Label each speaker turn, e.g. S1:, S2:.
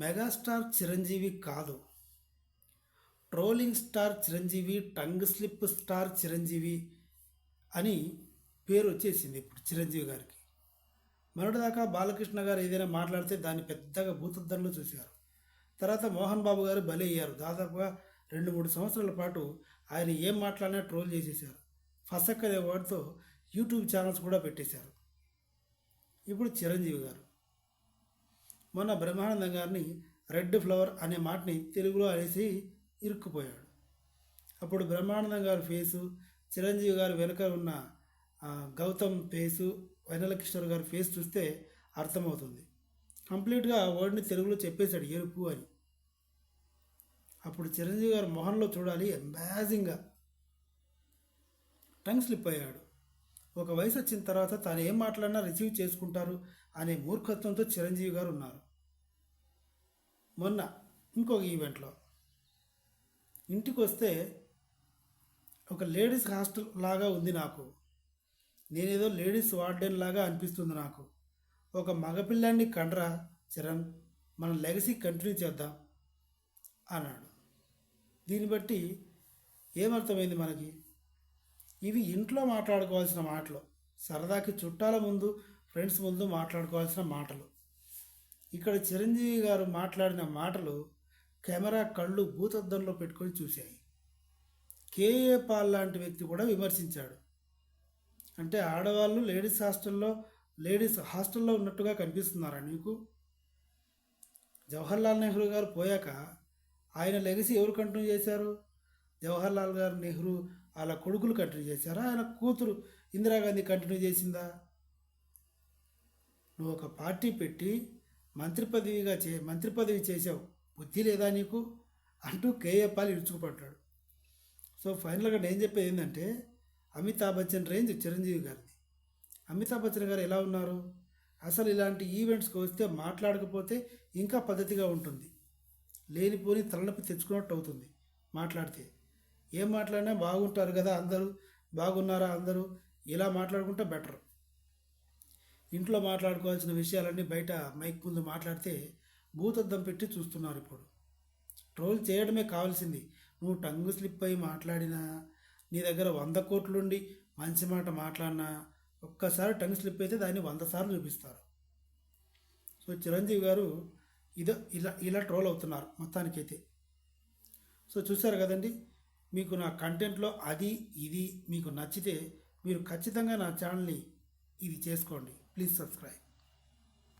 S1: Megastar Chiranjeevi కాదు. Trolling star Chiranjeevi tongue slip star Chiranjeevi అని పేరు వచ్చేసింది ఇప్పుడు చిరంజీవి గారికి. మొన్నటిదాకా బాలకృష్ణ గారు ఏదైనా మాట్లాడితే దాన్ని పెద్దగా భూతద్దంలో చూశారు. తర్వాత మోహన్ బాబు గారు బలి అయ్యారు. దాదాపుగా రెండు మూడు సంవత్సరాల పాటు ఆయన ఏం మాట్లాడినా ట్రోల్ చేసేసారు ఫసక్ అనే వర్డ్తో యూట్యూబ్ ఛానల్స్ కూడా పెట్టేశారు. ఇప్పుడు చిరంజీవి గారు. మొన్న బ్రహ్మానందం గారిని రెడ్ ఫ్లవర్ అనే మాటని తెలుగులో అనేసి ఇరుక్కుపోయాడు. అప్పుడు బ్రహ్మానందం గారి ఫేసు చిరంజీవి గారు వెనుక ఉన్న గౌతమ్ ఫేసు వెన్నెల గారి ఫేస్ చూస్తే అర్థమవుతుంది. కంప్లీట్గా వర్డ్ని తెలుగులో చెప్పేశాడు ఎరుపు అని. అప్పుడు చిరంజీవి గారు మొహంలో చూడాలి ఎంబాజింగ్గా టంగ్ స్లిప్ అయ్యాడు. ఒక వయసు వచ్చిన తర్వాత తాను ఏం మాట్లాడినా రిసీవ్ చేసుకుంటారు అనే మూర్ఖత్వంతో చిరంజీవి గారు ఉన్నారు. మొన్న ఇంకొక ఈవెంట్లో ఇంటికి వస్తే ఒక లేడీస్ హాస్టల్ లాగా ఉంది నాకు. నేనేదో లేడీస్ వార్డెన్ లాగా అనిపిస్తుంది నాకు. ఒక మగపిల్లాన్ని కండ్రా చరణ్ మన లెగసీ కంటిన్యూ చేద్దాం అన్నాడు. దీన్ని బట్టి ఏమర్థమైంది మనకి? ఇవి ఇంట్లో మాట్లాడుకోవాల్సిన మాటలు. సరదాకి చుట్టాల ముందు ఫ్రెండ్స్ ముందు మాట్లాడుకోవాల్సిన మాటలు. ఇక్కడ చిరంజీవి గారు మాట్లాడిన మాటలు కెమెరా కళ్ళు భూతద్దంలో పెట్టుకొని చూశాయి. కేఏ పాల్ లాంటి వ్యక్తి కూడా విమర్శించాడు. అంటే ఆడవాళ్ళు లేడీస్ హాస్టల్లో లేడీస్ హాస్టల్లో ఉన్నట్టుగా కనిపిస్తున్నారా నీకు? జవహర్లాల్ నెహ్రూ గారు పోయాక ఆయన లెగసీ ఎవరు కంటిన్యూ చేశారు? జవహర్లాల్ గారు నెహ్రూ వాళ్ళ కొడుకులు కంటిన్యూ చేశారా? ఆయన కూతురు ఇందిరాగాంధీ కంటిన్యూ చేసిందా? నువ్వు ఒక పార్టీ పెట్టి మంత్రి పదవిగా చే మంత్రి పదవి చేసావు బుద్ధి లేదా నీకు? అంటూ కేఏపాల్ ఇడుచుకుపడ్డాడు సో ఫైనల్గా నేను చెప్పేది ఏంటంటే అమితాబ్ బచ్చన్ రేంజ్ చిరంజీవి గారిది. అమితాబ్ బచ్చన్ గారు ఎలా ఉన్నారు? అసలు ఇలాంటి ఈవెంట్స్కి వస్తే మాట్లాడకపోతే ఇంకా పద్ధతిగా ఉంటుంది. లేనిపోని తలనొప్పి తెచ్చుకున్నట్టు అవుతుంది మాట్లాడితే. ఏం మాట్లాడినా బాగుంటారు కదా అందరూ బాగున్నారా అందరూ? ఇలా మాట్లాడుకుంటే బెటర్. ఇంట్లో మాట్లాడుకోవాల్సిన విషయాలన్నీ బయట మైక్ ముందు మాట్లాడితే భూతద్దం పెట్టి చూస్తున్నారు ఇప్పుడు. ట్రోల్ చేయడమే కావాల్సింది. నువ్వు టంగు స్లిప్ అయి మాట్లాడినా నీ దగ్గర వంద కోట్లుండి మంచి మాట మాట్లాడినా ఒక్కసారి టంగ్ స్లిప్ అయితే దాన్ని వంద సార్లు చూపిస్తారు. సో చిరంజీవి గారు ఇదో ఇలా ఇలా ట్రోల్ అవుతున్నారు మొత్తానికైతే. సో చూసారు కదండి? మీకు నా కంటెంట్లో అది ఇది మీకు నచ్చితే మీరు ఖచ్చితంగా నా ఛానల్ని ఇది చేసుకోండి. Please subscribe.